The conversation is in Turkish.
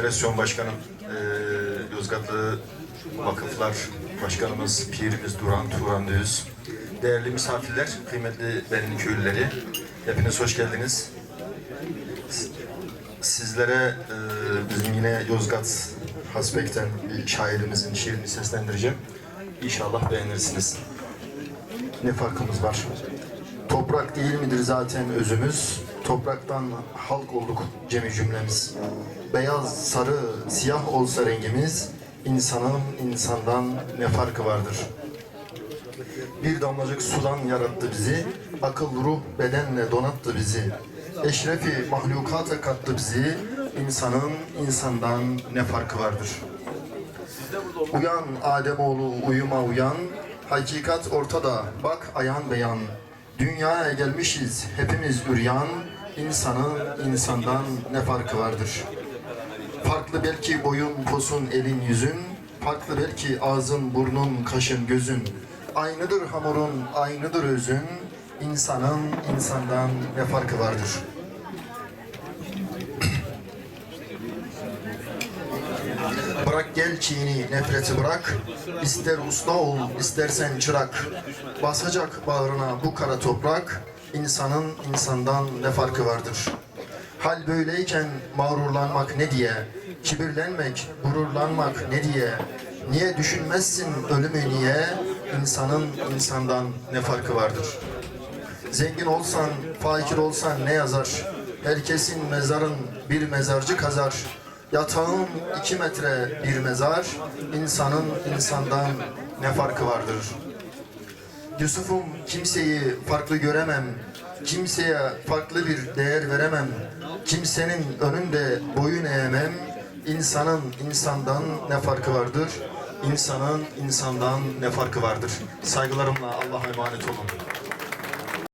Federasyon Başkanım, eee Yozgatlı Vakıflar Başkanımız, Pirimiz Duran Turan Düz, değerli misafirler, kıymetli benim köylüleri, hepiniz hoş geldiniz. Sizlere eee, bizim yine Yozgat Hasbek'ten bir şairimizin şiirini seslendireceğim. İnşallah beğenirsiniz. Ne farkımız var? Toprak değil midir zaten özümüz? Topraktan halk olduk cemi cümlemiz. Beyaz, sarı, siyah olsa rengimiz, insanın insandan ne farkı vardır? Bir damlacık sudan yarattı bizi, akıl, ruh, bedenle donattı bizi. Eşrefi mahlukata kattı bizi, insanın insandan ne farkı vardır? Uyan Ademoğlu uyuma uyan, hakikat ortada bak ayan beyan. Dünyaya gelmişiz hepimiz üryan, insanın insandan ne farkı vardır? Farklı belki boyun, posun, elin, yüzün, farklı belki ağzın, burnun, kaşın, gözün. Aynıdır hamurun, aynıdır özün, insanın insandan ne farkı vardır? Bırak gel çiğni, nefreti bırak. İster usta ol, istersen çırak. Basacak bağrına bu kara toprak. İnsanın insandan ne farkı vardır? Hal böyleyken mağrurlanmak ne diye? Kibirlenmek, gururlanmak ne diye? Niye düşünmezsin ölümü niye? İnsanın insandan ne farkı vardır? Zengin olsan, fakir olsan ne yazar? Herkesin mezarın bir mezarcı kazar. Yatağın iki metre bir mezar, insanın insandan ne farkı vardır? Yusuf'um kimseyi farklı göremem, kimseye farklı bir değer veremem, kimsenin önünde boyun eğemem, insanın insandan ne farkı vardır? İnsanın insandan ne farkı vardır? Saygılarımla Allah'a emanet olun.